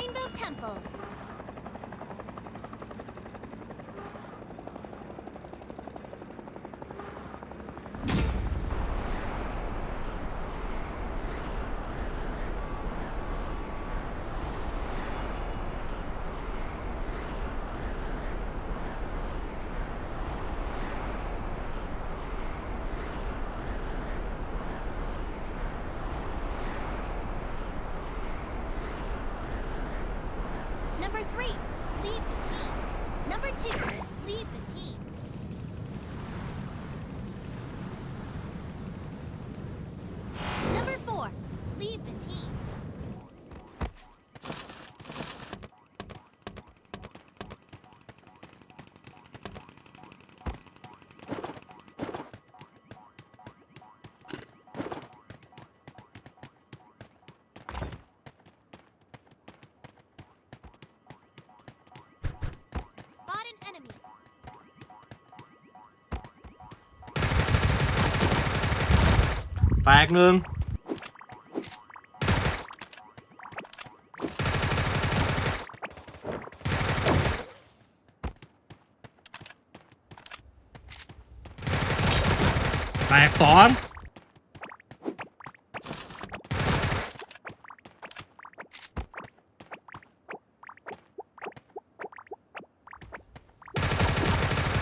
Rainbow Temple. Leave the team. Number two, leave the team. ตกหนึ่งแตกสอง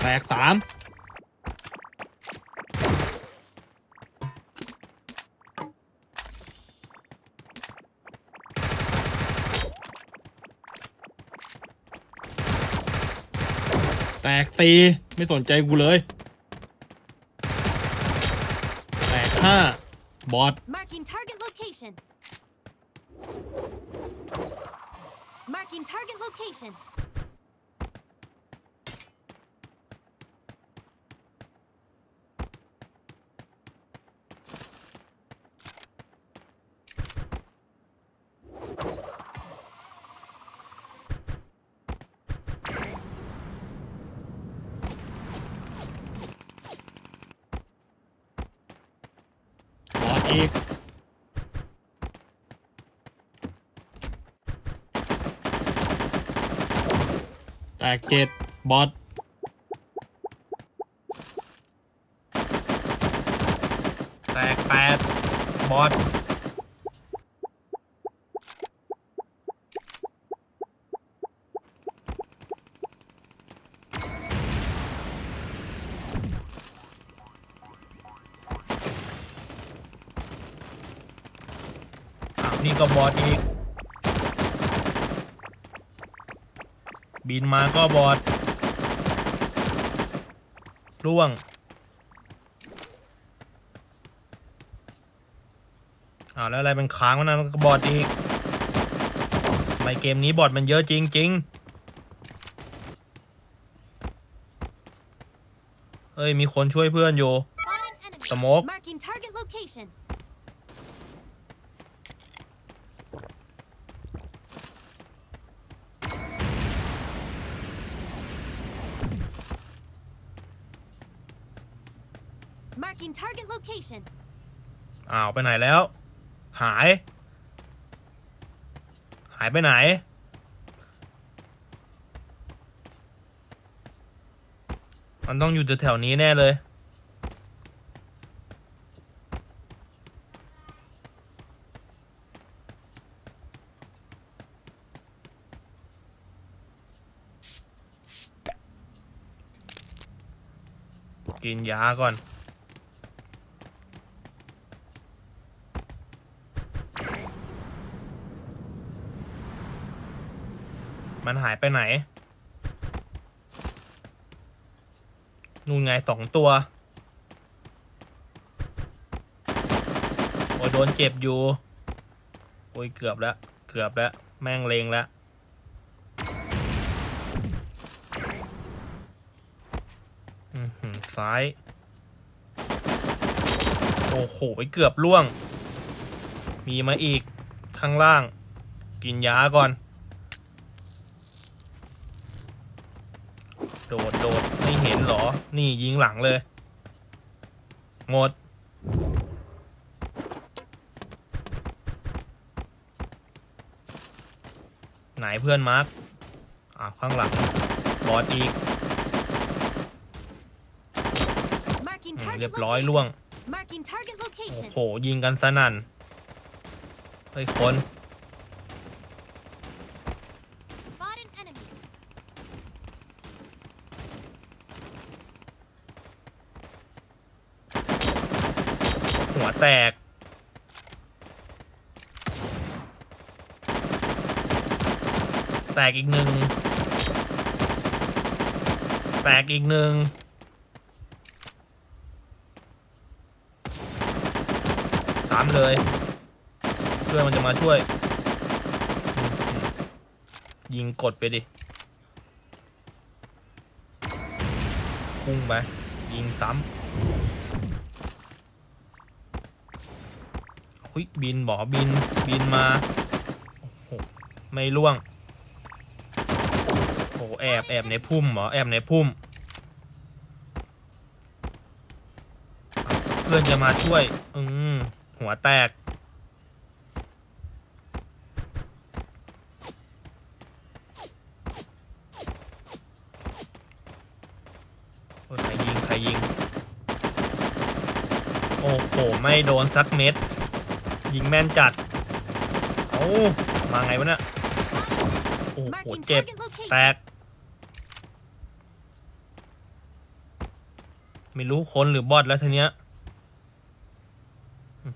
แตกสาม ตกสี่ไม่สนใจกูเลย แตกห้าบอด Marking target location. Marking target location. บ อีกแตกเจ็ดบอดแตกแปดบอด นี่ก็บอดอีก บินมาก็บอดร่วงอ้าวแล้วอะไรเป็นค้างวะนั่นก็บอดอีกไมเกมนี้บอดมันเยอะจริงจริงเฮ้ย มีคนช่วยเพื่อนอยู่ Spot an enemy. Smoke. Marking target location. 'Marking target location. อ้าวไปไหนแล้ว หาย หายไปไหน มันต้องอยู่แถวๆนี้แน่เลย กินยาก่อน มันหายไปไหน นู่นไงสองตัว โอ้ยโดนเจ็บอยู่ โอ้ยเกือบแล้ว เกือบแล้ว แม่งเลงแล้วซ้าย โอ้โหไปเกือบล่วง มีมาอีกข้างล่าง กินยาก่อน โดดโดดไม่เห็นเหรอ นี่ยิงหลังเลย หมด ไหนเพื่อนมาร์คอ่าข้างหลังบอดอีก Marking อืม target เรียบร้อย location. ล่วง Marking target โอ้ location. โห ยิงกันสนั่นเฮ้ยคน Spot an enemy. หัว แตก แตกอีกหนึ่ง แตกอีกหนึ่ง สามเลย เพื่อนมันจะมาช่วย ยิงกดไปดิ พุ่งไป ยิงซ้ำ หุยบินบอบินบินมาโอ้โหไม่ล่วงโอ้โหแอบแอบในพุ่มเหรอแอบในพุ่ม เพื่อนจะมาช่วย อืมหัวแตกใครยิง ใครยิง โอ้โห ไม่โดนสักเม็ด ยิงแม่นจัด เอ้ามาไงวะเนี่ยโอ้โห Marking เจ็บ target location. แตก ไม่รู้คนหรือบอทแล้วทีเนี้ยอืม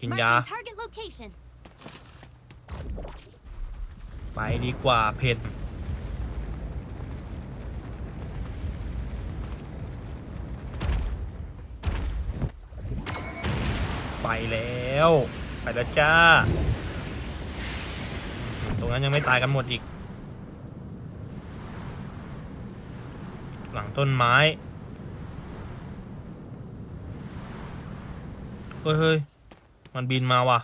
กินยา Marking target location. ไปดีกว่าเผ็ด ไปแล้ว ไปแล้วจ้า ตรงนั้นยังไม่ตายกันหมดอีก หลังต้นไม้เฮ้ยเฮ้ยมันบินมาว่ะ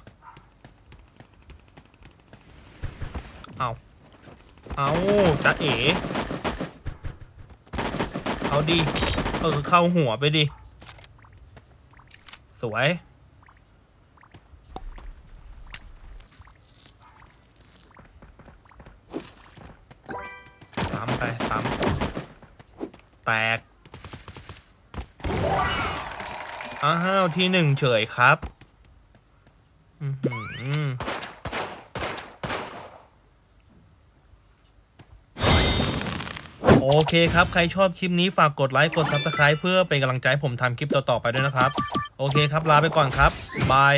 เอาเอาจะเอ๋เอาดิเออ เข้าหัวไปดิ สวย แตก อ้าวที่หนึ่งเฉยครับโอเคครับ ใครชอบคลิปนี้ฝากกดไลค์กด Subscribe เพื่อเป็นกำลังใจให้ผมทำคลิปต่อ ๆ ไปด้วยนะครับ โอเคครับ ลาไปก่อนครับ บาย